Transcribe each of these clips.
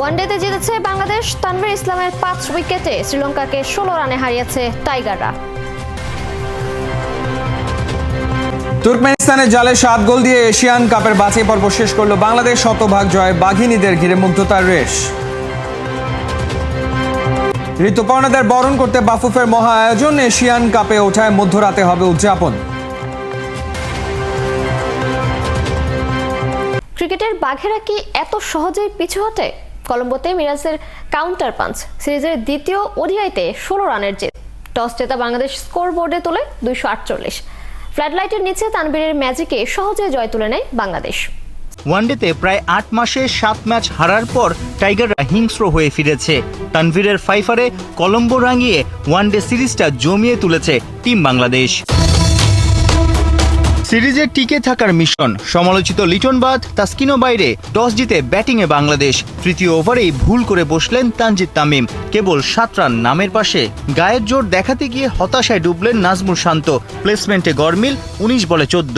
ওয়ানডেতে জিতেছে বাংলাদেশ। তানভীর ইসলামের পাঁচ উইকেটে শ্রীলঙ্কাকে ষোলো রানে হারিয়েছে টাইগাররা। তুর্কমেনিস্তানের জালে সাত গোল দিয়ে এশিয়ান কাপের বাছাই পর্ব শেষ করল বাংলাদেশ। শতভাগ জয় বাঘিনীদের ঘিরে মুগ্ধতার রেশ। ঋতুপর্ণাদের বরণ করতে বাফুফের মহা আয়োজন এশিয়ান কাপে ওঠায় মধ্যরাতে হবে উদযাপন। ক্রিকেটের বাঘেরা কি এত সহজেই পিছু হটে? কলম্বোতে মিরাজের কাউন্টার পাঞ্চ সিরিজের দ্বিতীয় ওডিআইতে ষোলো রানের জেত। টস জেতা বাংলাদেশ স্কোর বোর্ডে তোলে দুইশো আটচল্লিশ। ফ্লাডলাইটের নিচে তানবীরের ম্যাজিকে সহজে জয় তুলে নেয় বাংলাদেশ। ওয়ানডেতে প্রায় আট মাসে সাত ম্যাচ হারার পর টাইগাররা হিংস্র হয়ে ফিরেছে। তানভীরের ফাইফারে কলম্বো রাঙিয়ে ওয়ানডে সিরিজটা জমিয়ে তুলেছে টিম বাংলাদেশ। সিরিজে টিকে থাকার মিশন। সমালোচিত লিটন বাদ তাস্কিনো বাইরে, টস জিতে ব্যাটিংয়ে বাংলাদেশ। তৃতীয় ওভারেই ভুল করে বসলেন তানজিদ তামিম। কেবল সাত রান নামের পাশে। গায়ের জোর দেখাতে গিয়ে হতাশায় ডুবলেন নাজমুল শান্ত। প্লেসমেন্টে গরমিল উনিশ বলে চোদ্দ।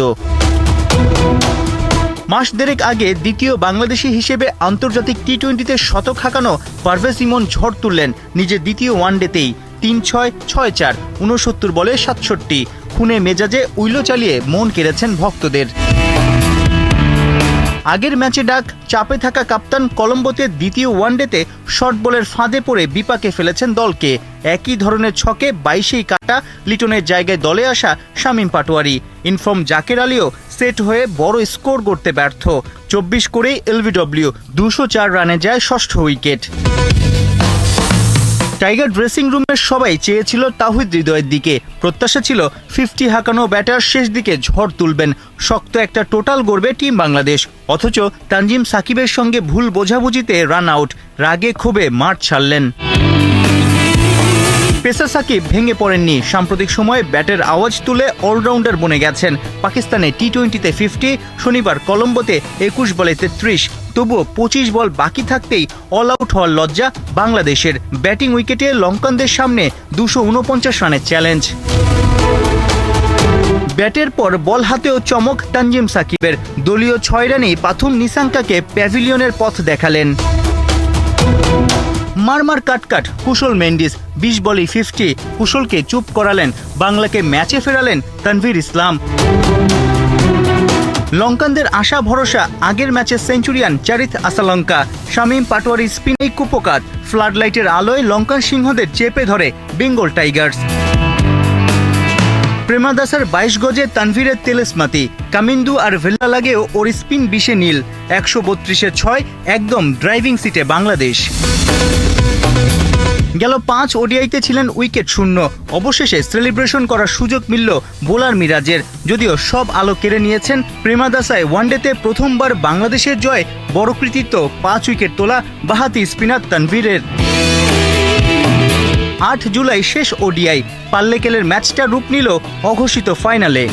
মাস দেড়েক আগে দ্বিতীয় বাংলাদেশি হিসেবে আন্তর্জাতিক টি টোয়েন্টিতে শতক হাঁকানো পারভেজ ইমন ঝড় তুললেন। নিজের দ্বিতীয় ওয়ানডেতেই তিন ছয় ছয় চার উনসত্তর বলে সাতষট্টি। খুনে মেজাজে উইলো চালিয়ে মন কেড়েছেন ভক্তদের। আগের ম্যাচে ডাক, চাপে থাকা কাপ্তান কলম্বোতে দ্বিতীয় ওয়ানডেতে শর্ট বলের ফাঁদে পড়ে বিপাকে ফেলেছেন দলকে। একই ধরনের ছকে বাইশেই কাটা লিটনের জায়গায় দলে আসা শামীম পাটোয়ারি। ইনফর্ম জাকের আলীও সেট হয়ে বড় স্কোর করতে ব্যর্থ। চব্বিশ করেই এলবিডব্লিউ দুশো চার রানে যায় ষষ্ঠ উইকেট। টাইগার ড্রেসিং রুমের সবাই চেয়েছিল তাহিদ হৃদয়ের দিকে। প্রত্যাশা ছিল ফিফটি হাঁকানো ব্যাটার শেষ দিকে ঝড় তুলবেন। শক্ত একটা টোটাল গড়বে টিম বাংলাদেশ। অথচ তানজিম সাকিবের সঙ্গে ভুল বোঝাবুঝিতে রান আউট। রাগে ক্ষোভে মাঠ ছাড়লেন। পেসার সাকিব ভেঙে পড়েননি। সাম্প্রতিক সময়ে ব্যাটের আওয়াজ তুলে অলরাউন্ডার বনে গেছেন। পাকিস্তানে টি টোয়েন্টিতে ফিফটি, শনিবার কলম্বোতে একুশ বলে তেত্রিশ। তবুও পঁচিশ বল বাকি থাকতেই অল আউট হওয়ার লজ্জা বাংলাদেশের। ব্যাটিং উইকেটে লঙ্কানদের সামনে দুশো উনপঞ্চাশ রানের চ্যালেঞ্জ ব্যাটের পর বল হাতেও চমক তানজিম সাকিবের। দলীয় ছয় রানেই পাথুম নিসাঙ্কাকে প্যাভিলিয়নের পথ দেখালেন। মারমার কাটকাট কুশল মেন্ডিস, বিশ বলেই ফিফটি কুশলকে চুপ করালেন, বাংলাকে ম্যাচে ফেরালেন তানভীর ইসলাম। লঙ্কানদের আশা, ভরসা, আগের ম্যাচে সেঞ্চুরিয়ান চারিত আসালঙ্কা, শামীম পাটোয়ারি স্পিনেই কুপকাত ফ্লাডলাইটের আলোয় লঙ্কান সিংহদের চেপে ধরে বেঙ্গল টাইগার্স। প্রেমাদাসের বাইশ গজে তানভীরের তেলেসমাতি, কামিন্দু আর ভেল্লা লাগেও ওর স্পিন বিশে নীল, একশো বত্রিশে ছয় একদম ড্রাইভিং সিটে বাংলাদেশ। গেল পাঁচ ওডিআইতে ছিলেন উইকেট শূন্য। অবশেষে সেলিব্রেশন করার সুযোগ মিলল বোলার মিরাজের। যদিও সব আলো কেড়ে নিয়েছেন প্রেমাদাসায় ওয়ানডেতে প্রথমবার বাংলাদেশের জয়, বড় কৃতিত্ব, পাঁচ উইকেট তোলা বাহাতি স্পিনার তানভীরের। আট জুলাই শেষ ওডিআই। পাল্লেকেলের ম্যাচটা রূপ নিল অঘোষিত ফাইনালে।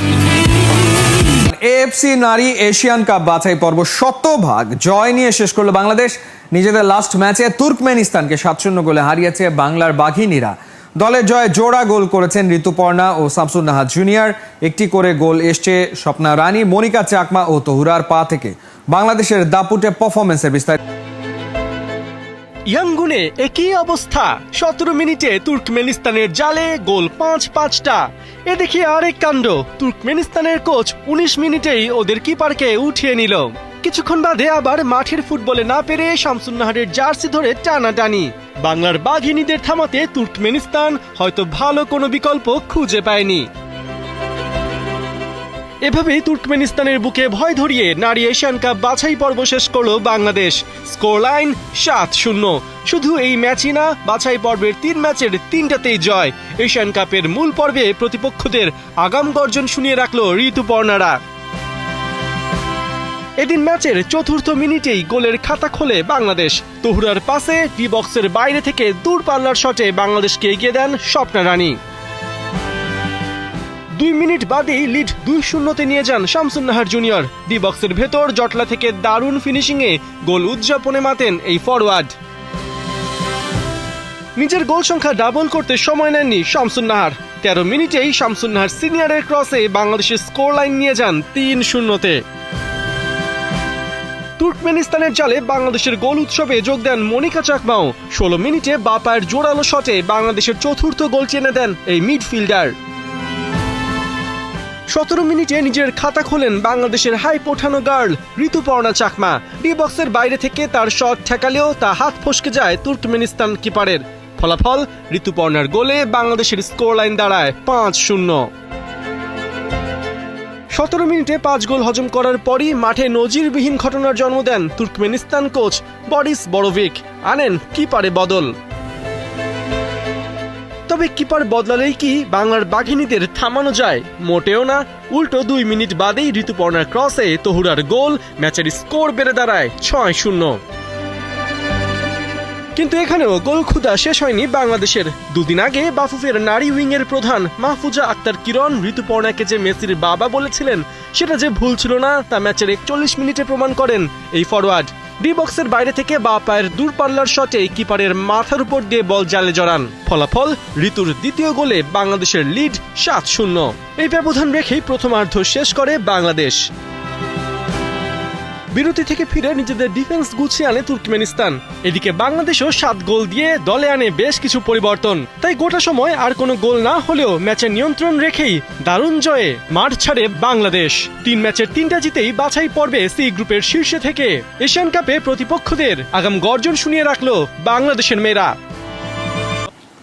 এএফসি নারী এশিয়ান কাপ বাছাই পর্ব শতভাগ। জয় নিয়ে শেষ করল বাংলাদেশ। নিজেদের লাস্ট ম্যাচে তুর্কমেনিস্তানকে সাত শূন্য গোলে হারিয়েছে বাংলার বাঘিনীরা। দলের জয়ে জোড়া গোল করেছেন ঋতুপর্ণা ও শামসুন নাহার জুনিয়র একটি করে গোল এসছে স্বপ্না রানী, মনিকা চাকমা ও তহুরার পা থেকে। বাংলাদেশের দাপুটে পারফরমেন্সের বিস্তারিত। ইয়াঙ্গুনে একই অবস্থা। সতেরো মিনিটে তুর্কমেনিস্তানের জালে গোল পাঁচ পাঁচটা। এ দেখি আরেক কাণ্ড। তুর্কমেনিস্তানের কোচ উনিশ মিনিটেই ওদের কিপারকে উঠিয়ে নিল। কিছুক্ষণ বাদে আবার মাঠের ফুটবলে না পেরে শামসুন্নাহারের জার্সি ধরে টানা টানি বাংলার বাঘিনীদের থামাতে তুর্কমেনিস্তান হয়তো ভালো কোনো বিকল্প খুঁজে পায়নি। এভাবেই তুর্কমেনিস্তানের বুকে ভয় ধরিয়ে নারী এশিয়ান কাপ বাছাই পর্ব শেষ করল বাংলাদেশ। স্কোর লাইন সাত শূন্য। শুধু এই ম্যাচই না, বাছাই পর্বের তিন ম্যাচের তিনটাতেই জয়। এশিয়ান কাপের মূল পর্বে প্রতিপক্ষদের আগাম গর্জন শুনিয়ে রাখল ঋতুপর্ণারা। এদিন ম্যাচের চতুর্থ মিনিটেই গোলের খাতা খোলে বাংলাদেশ। তহুরার পাশে ডি বক্সের বাইরে থেকে দূর পাল্লার শটে বাংলাদেশকে এগিয়ে দেন স্বপ্না রানী। দুই মিনিট বাদেই লিড দুই শূন্যতে নিয়ে যান শামসুন্নাহার জুনিয়র। ডি বক্সের ভেতর জটলা থেকে দারুণ ফিনিশিংয়ে গোল উদযাপনে মাতেন এই ফরওয়ার্ড নিজের গোল সংখ্যা ডাবল করতে সময় নেননি শামসুন্নাহার তেরো মিনিটেই শামসুন্নাহার সিনিয়রের ক্রসে বাংলাদেশের স্কোর লাইন নিয়ে যান তিন শূন্যতে। তুর্কমেনিস্তানের জালে বাংলাদেশের গোল উৎসবে যোগ দেন মনিকা চাকমাও। ষোলো মিনিটে বাপায়ের জোরালো শটে বাংলাদেশের চতুর্থ গোল চেনে দেন এই মিডফিল্ডার। সতেরো মিনিটে নিজের খাতা খোলেন বাংলাদেশের হাই পোঠানো গার্ল, ঋতুপর্ণা চাকমা। ডি বক্সের বাইরে থেকে তার শট ঠেকালেও তা হাত ফসকে যায় তুর্কমেনিস্তান কিপারের। ফলাফল, ঋতুপর্ণার গোলে বাংলাদেশের স্কোর লাইন দাঁড়ায় পাঁচ শূন্য। সতেরো মিনিটে পাঁচ গোল হজম করার পরই মাঠে নজিরবিহীন ঘটনার জন্ম দেন তুর্কমেনিস্তান কোচ বরিস বড়ভিক, আনেন কিপারে বদল। তবে কিপার বদলালেই কি বাংলার বাঘিনীদের থামানো যায়? মোটেও না। উল্টো দুই মিনিট বাদেই ঋতুপর্ণার ক্রসে তহুরার গোল, ম্যাচের স্কোর বেড়ে দাঁড়ায় ছয় শূন্য। কিন্তু এখানেও গোল ক্ষুদা শেষ হয়নি বাংলাদেশের। দুদিন আগে বাফুফের নারী উইংয়ের প্রধান মাহফুজা আক্তার কিরণ ঋতুপর্ণাকে যে মেসির বাবা বলেছিলেন, সেটা যে ভুল ছিল না, তা ম্যাচের একচল্লিশ মিনিটে প্রমাণ করেন এই ফরওয়ার্ড ডি বক্সের বাইরে থেকে বা পায়ের দূরপাল্লার শটে কিপারের মাথার উপর দিয়ে বল জালে জড়ান। ফলাফল, ঋতুর দ্বিতীয় গোলে বাংলাদেশের লিড সাত শূন্য। এই ব্যবধান রেখেই প্রথমার্ধ শেষ করে বাংলাদেশ। বিরতি থেকে ফিরে নিজেদের ডিফেন্স গুছিয়ে আনে তুর্কমেনিস্তান। এদিকে বাংলাদেশও সাত গোল দিয়ে দলে আনে বেশ কিছু পরিবর্তন। তাই গোটা সময় আর কোনো গোল না হলেও ম্যাচের নিয়ন্ত্রণ রেখেই দারুণ জয়ে মাঠ ছাড়ে বাংলাদেশ। তিন ম্যাচের তিনটা জিতেই বাছাই পর্বে সি গ্রুপের শীর্ষে থেকে। এশিয়ান কাপে প্রতিপক্ষদের আগাম গর্জন শুনিয়ে রাখল বাংলাদেশের মেয়েরা।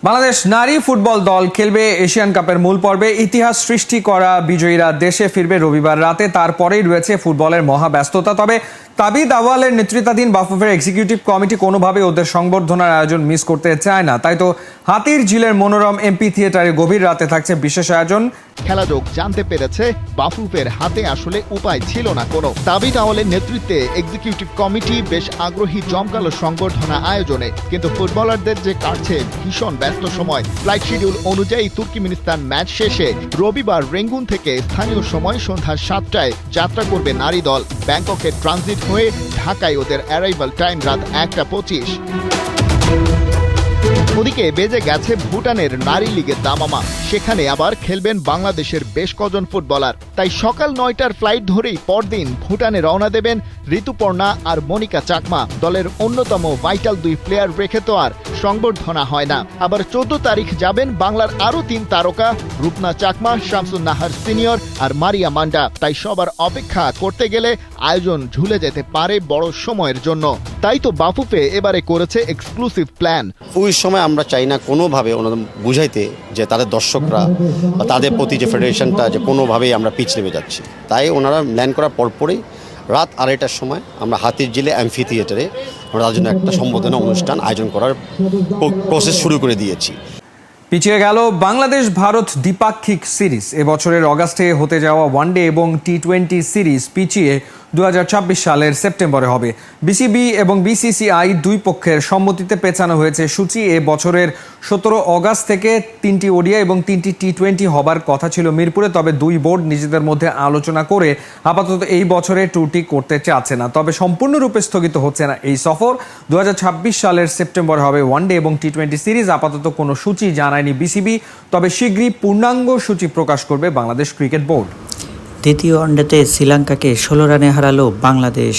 বাংলাদেশ নারী ফুটবল দল খেলবে এশিয়ান কাপের মূল পর্বে। ইতিহাস সৃষ্টি করা বিজয়ীরা দেশে ফিরবে রবিবার রাতে, তারপরেই রয়েছে ফুটবলের মহাব্যস্ততা। তবে তাবিদ আওয়ালের নেতৃত্বাধীন বাফুফের এক্সিকিউটিভ কমিটি কোনোভাবে ওদের সংবর্ধনার আয়োজন মিস করতে চায় না। তাই তো হাতির ঝিলের মনোরম এমপি থিয়েটারে গভীর রাতে থাকছে বিশেষ আয়োজন। খেলাযোগ জানতে পেরেছে, বাফুফের হাতে আসলে উপায় ছিল না কোনো। তাবিদ আওয়ালের নেতৃত্বে এক্সিকিউটিভ কমিটি বেশ আগ্রহী জমকালো সংবর্ধনা আয়োজনে। কিন্তু ফুটবলারদের যে কাটছে ভীষণ ব্যস্ত সময়। ফ্লাইট শিডিউল অনুযায়ী তুর্কিমিনিস্তান ম্যাচ শেষে রবিবার রেঙ্গুন থেকে স্থানীয় সময় সন্ধ্যা সাতটায় যাত্রা করবে নারী দল। ব্যাংককের ট্রানজিট হয়ে ঢাকায় ওদের অ্যারাইভাল টাইম রাত একটা পঁচিশ। ওদিকে বেজে গেছে ভুটানের নারী লীগের দামামা। সেখানে আবার খেলবেন বাংলাদেশের বেশ কজন ফুটবলার। তাই সকাল নয়টার ফ্লাইট ধরেই পরদিন ভুটানে রওনা দেবেন ঋতুপর্ণা আর মনিকা চাকমা। দলের অন্যতম ভাইটাল দুই প্লেয়ার রেখে তো আর সংবর্ধনা হয় না। আবার চোদ্দ তারিখ যাবেন বাংলার আরও তিন তারকা, রূপনা চাকমা শামসুন নাহার সিনিয়র আর মারিয়া মান্ডা। তাই সবার অপেক্ষা করতে গেলে আয়োজন ঝুলে যেতে পারে বড় সময়ের জন্য। তাই তো বাফুফে এবারে করেছে এক্সক্লুসিভ প্ল্যান ওই সময় আমরা চাই না কোনোভাবে ওনাদের বুঝাইতে যে তাদের দর্শকরা বা তাদের প্রতি যে ফেডারেশনটা যে কোনোভাবেই আমরা পিছ নেমে যাচ্ছি। তাই ওনারা ল্যান্ড করার পরপরই রাত আড়াইটার সময় আমরা হাতির জিলে অ্যাম্ফি থিয়েটারে আমরা জন্য একটা সম্বোধনা অনুষ্ঠান আয়োজন করার প্রসেস শুরু করে দিয়েছি। পিছিয়ে গেল বাংলাদেশ ভারত দ্বিপাক্ষিক সিরিজ। এবছরের অগাস্টে হতে যাওয়া ওয়ানডে এবং টি টোয়েন্টি সিরিজ পিছিয়ে দুই হাজার ছাব্বিশ সালের সেপ্টেম্বরে হবে। বিসিবি এবং বিসিসিআই দুই পক্ষের সম্মতিতে পেছানো হয়েছে সূচি। এ বছরের সতেরো অগাস্ট থেকে তিনটি ওডিয়া এবং তিনটি টি টোয়েন্টি হবার কথা ছিল মিরপুরে, তবে দুই বোর্ড নিজেদের মধ্যে আলোচনা করে আপাতত এই বছরে ট্যুরটি করতে চাচ্ছে না। তবে সম্পূর্ণরূপে স্থগিত হচ্ছে না এই সফর। দুই হাজার ছাব্বিশ সালের সেপ্টেম্বরে হবে ওয়ানডে এবং টি টোয়েন্টি সিরিজ। আপাতত কোনো সূচি জানায়নি বিসিবি, তবে শীঘ্রই পূর্ণাঙ্গ সূচি প্রকাশ করবে বাংলাদেশ ক্রিকেট বোর্ড। দ্বিতীয় ওয়ানডেতে শ্রীলঙ্কাকে ষোলো রানে হারালো বাংলাদেশ।